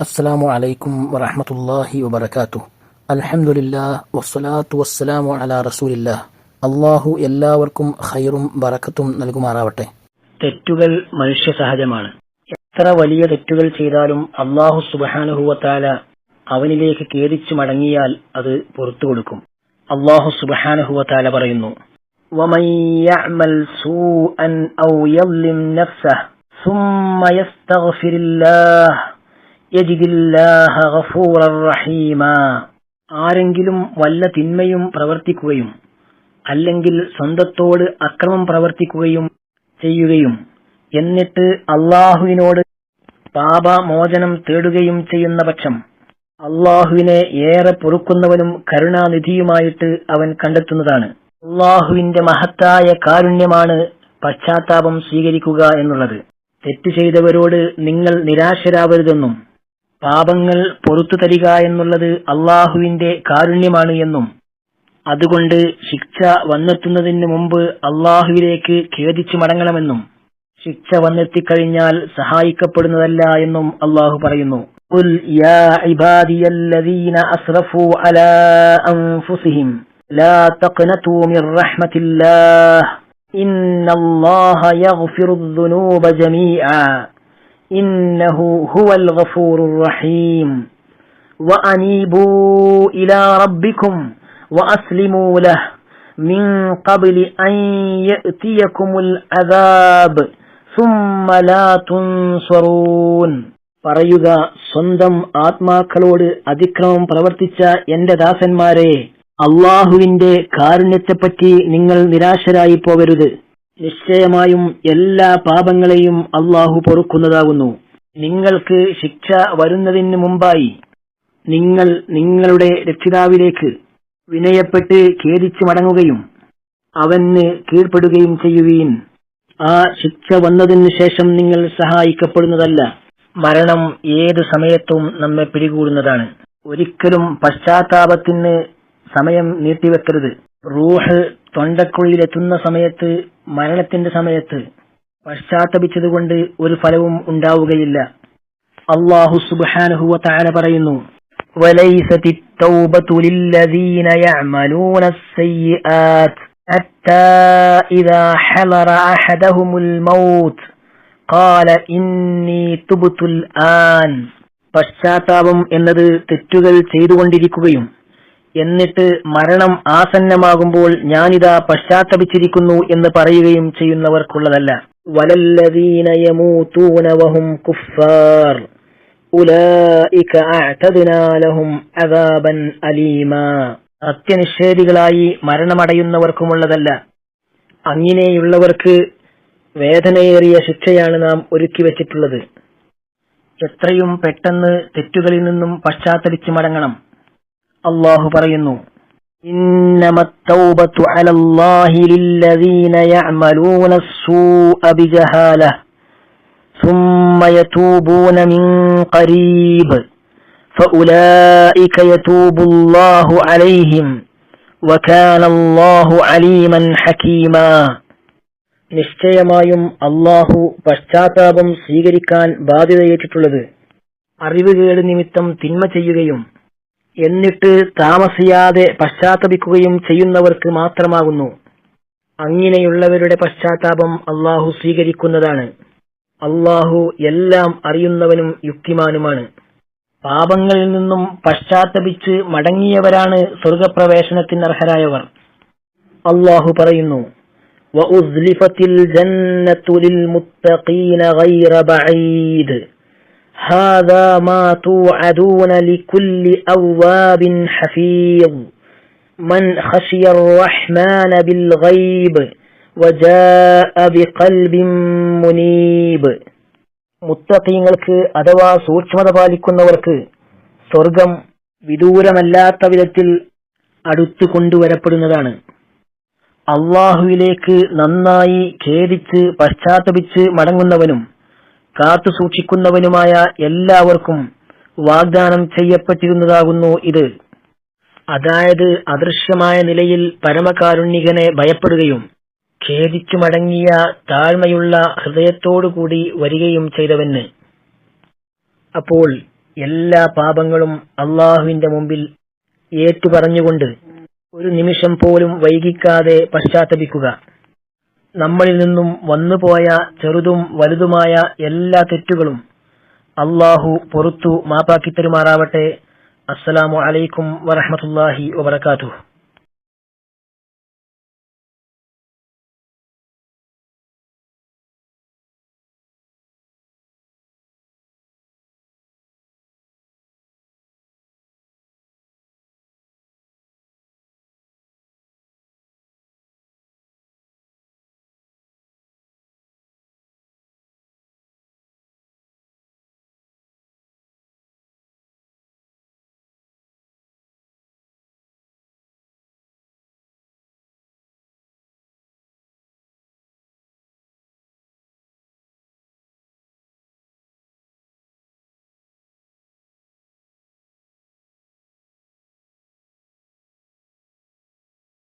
അസ്സലാമു അലൈക്കും വറഹമത്തല്ലാഹി വബർക്കാത്തു അൽഹംദുലില്ലാ വസ്സലാത്തു വസ്സലാമു അലാ റസൂലില്ലാ അള്ളാഹു എല്ലാവർക്കും ഖൈറും ബറക്കത്തും നൽകുമാറാവട്ടെ തെറ്റുകൾ മനുഷ്യ സഹജമാണ് എത്ര വലിയ തെറ്റുകൾ ചെയ്താലും അള്ളാഹു സുബഹാനുഹുവത്താല അവനിലേക്ക് ഖേദിച്ചു മടങ്ങിയാൽ അത് പുറത്തു കൊടുക്കും അള്ളാഹു സുബഹാനുഹുവത്താല പറയുന്നു ومن يعمل سوءا أو يظلم نفسه ثم يستغفر الله യജിദില്ലാഹ ഗഫൂറർ റഹീമ. ആരെങ്കിലും വല്ല തിന്മയും പ്രവർത്തിക്കുകയും അല്ലെങ്കിൽ സ്വന്തത്തോട് അക്രമം പ്രവർത്തിക്കുകയും ചെയ്യുകയും എന്നിട്ട് അള്ളാഹുവിനോട് പാപമോചനം തേടുകയും ചെയ്യുന്ന പക്ഷം അള്ളാഹുവിനെ ഏറെ പൊറുക്കുന്നവനും കരുണാനിധിയുമായിട്ട് അവൻ കണ്ടെത്തുന്നതാണ്. അള്ളാഹുവിന്റെ മഹത്തായ കാരുണ്യമാണ് പശ്ചാത്താപം സ്വീകരിക്കുക എന്നുള്ളത്. തെറ്റ് ചെയ്തവരോട് നിങ്ങൾ നിരാശരാവരുതെന്നും പാപങ്ങൾ പൊറത്തു തരിക എന്നുള്ളത് അള്ളാഹുവിന്റെ കാരുണ്യമാണ് എന്നും അതുകൊണ്ട് ശിക്ഷ വന്നെത്തുന്നതിന് മുമ്പ് അള്ളാഹുവിലേക്ക് ഖേദിച്ചു മടങ്ങണമെന്നും ശിക്ഷ വന്നെത്തിക്കഴിഞ്ഞാൽ സഹായിക്കപ്പെടുന്നതല്ല എന്നും അള്ളാഹു പറയുന്നു قل يا عبادي الذين أسرفوا على أنفسهم لا تقنطوا من رحمة الله إن الله يغفر الذنوب جميعا إنه هو الغفور الرحيم وأنيبوا إلى ربكم وأسلموا له من قبل أن يأتيكم العذاب ثم لا تنصرون പറയുക സ്വന്തം ആത്മാക്കളോട് അതിക്രമം പ്രവർത്തിച്ച എന്റെ ദാസന്മാരെ അള്ളാഹുവിന്റെ കാരുണ്യത്തെപ്പറ്റി നിങ്ങൾ നിരാശരായി പോകരുത് നിശ്ചയമായും എല്ലാ പാപങ്ങളെയും അള്ളാഹു പൊറുക്കുന്നതാകുന്നു. നിങ്ങൾക്ക് ശിക്ഷ വരുന്നതിന് മുമ്പായി നിങ്ങൾ നിങ്ങളുടെ രക്ഷിതാവിലേക്ക് വിനയപ്പെട്ട് ഖേദിച്ചു മടങ്ങുകയും അവന് കീഴ്പ്പെടുകയും ചെയ്യുകയും ആ ശിക്ഷ വന്നതിനു ശേഷം നിങ്ങൾ സഹായിക്കപ്പെടുന്നതല്ല. മരണം ഏതു സമയത്തും നമ്മെ പിടികൂടുന്നതാണ്. ഒരിക്കലും പശ്ചാത്താപത്തിന് സമയം നീട്ടിവെക്കരുത്. റൂഹ് തൊണ്ടക്കുള്ളിലെത്തുന്ന സമയത്ത് മരണത്തിന്റെ സമയത്ത് പശ്ചാത്തപിച്ചതുകൊണ്ട് ഒരു ഫലവും ഉണ്ടാവുകയില്ല അള്ളാഹു സുബാനുഹുവ താര പറയുന്നു وليست التوبة للذين يعملون السيئات حتى إذا حضر أحدهم الموت قال إني تبت الآن പശ്ചാത്താപം എന്നത് തെറ്റുകൾ ചെയ്തുകൊണ്ടിരിക്കുകയും എന്നിട്ട് മരണം ആസന്നമാകുമ്പോൾ ഞാനിതാ പശ്ചാത്തപിച്ചിരിക്കുന്നു എന്ന് പറയുകയും ചെയ്യുന്നവർക്കുള്ളതല്ല. വലല്ലദീനയമൂത്തൂനവഹും കുഫാർ ഉലൈക അഅതദ്നാ ലഹും അദാബൻ അലീമ. സത്യനിഷേധികളായി മരണമടയുന്നവർക്കുമുള്ളതല്ല. അങ്ങനെയുള്ളവർക്ക് വേദനയേറിയ ശിക്ഷയാണ് നാം ഒരുക്കി വെച്ചിട്ടുള്ളത്. എത്രയും പെട്ടെന്ന് തെറ്റുകളിൽ നിന്നും പശ്ചാത്തലിച്ചു മടങ്ങണം. അള്ളാഹു പറയുന്നു إنما التوبة على الله للذين يعملون السوء بجهالة ثم يتوبون من قريب فأولئك يتوب الله عليهم وكان الله عليما حكيما നിശ്ചയമായും അള്ളാഹു പശ്ചാത്താപം സ്വീകരിക്കാൻ ബാധ്യതയേറ്റിട്ടുള്ളത് അറിവുകേട് നിമിത്തം തിന്മ ചെയ്യുകയും എന്നിട്ട് താമസിയാതെ പശ്ചാത്തപിക്കുകയും ചെയ്യുന്നവർക്ക് മാത്രമാകുന്നു അങ്ങനെയുള്ളവരുടെ പശ്ചാത്താപം അള്ളാഹു സ്വീകരിക്കുന്നതാണ് അള്ളാഹു എല്ലാം അറിയുന്നവനും യുക്തിമാനുമാണ് പാപങ്ങളിൽ നിന്നും പശ്ചാത്തപിച്ച് മടങ്ങിയവരാണ് സ്വർഗപ്രവേശനത്തിനർഹരായവർ അള്ളാഹു പറയുന്നു وأزلفت الجنة للمتقين غير بعيد هذا ما توعدون لكل أواب حفيظ من خشي الرحمن بالغيب وجاء بقلب منيب മുത്തഖീങ്ങൾക്ക് അഥവാ സൂക്ഷ്മത പാലിക്കുന്നവർക്ക് സ്വർഗം വിദൂരമല്ലാത്ത വിധത്തിൽ അടുത്തു കൊണ്ടുവരപ്പെടുന്നതാണ് അള്ളാഹുവിലേക്ക് നന്നായി ഖേദിച്ച് പശ്ചാത്തപിച്ച് മടങ്ങുന്നവനും കാത്തു സൂക്ഷിക്കുന്നവനുമായ എല്ലാവർക്കും വാഗ്ദാനം ചെയ്യപ്പെട്ടിരുന്നതാകുന്നു ഇത്. അതായത് അദൃശ്യമായ നിലയിൽ പരമകാരുണ്യകനെ ഭയപ്പെടുകയും ഖേദിച്ചു മടങ്ങിയ താഴ്മയുള്ള ഹൃദയത്തോടുകൂടി വരികയും ചെയ്തവന്. അപ്പോൾ എല്ലാ പാപങ്ങളും അള്ളാഹുവിന്റെ മുമ്പിൽ ഏറ്റുപറഞ്ഞുകൊണ്ട് ഒരു നിമിഷം പോലും വൈകിക്കാതെ പശ്ചാത്തപിക്കുക. നമ്മളിൽ നിന്നും വന്നുപോയ ചെറുതും വലുതുമായ എല്ലാ തെറ്റുകളും അള്ളാഹു പൊറത്തു മാപ്പാക്കി തരുമാറാവട്ടെ. അസ്സലാമു അലൈക്കും വറഹമത്തല്ലാഹി വബർക്കാത്തു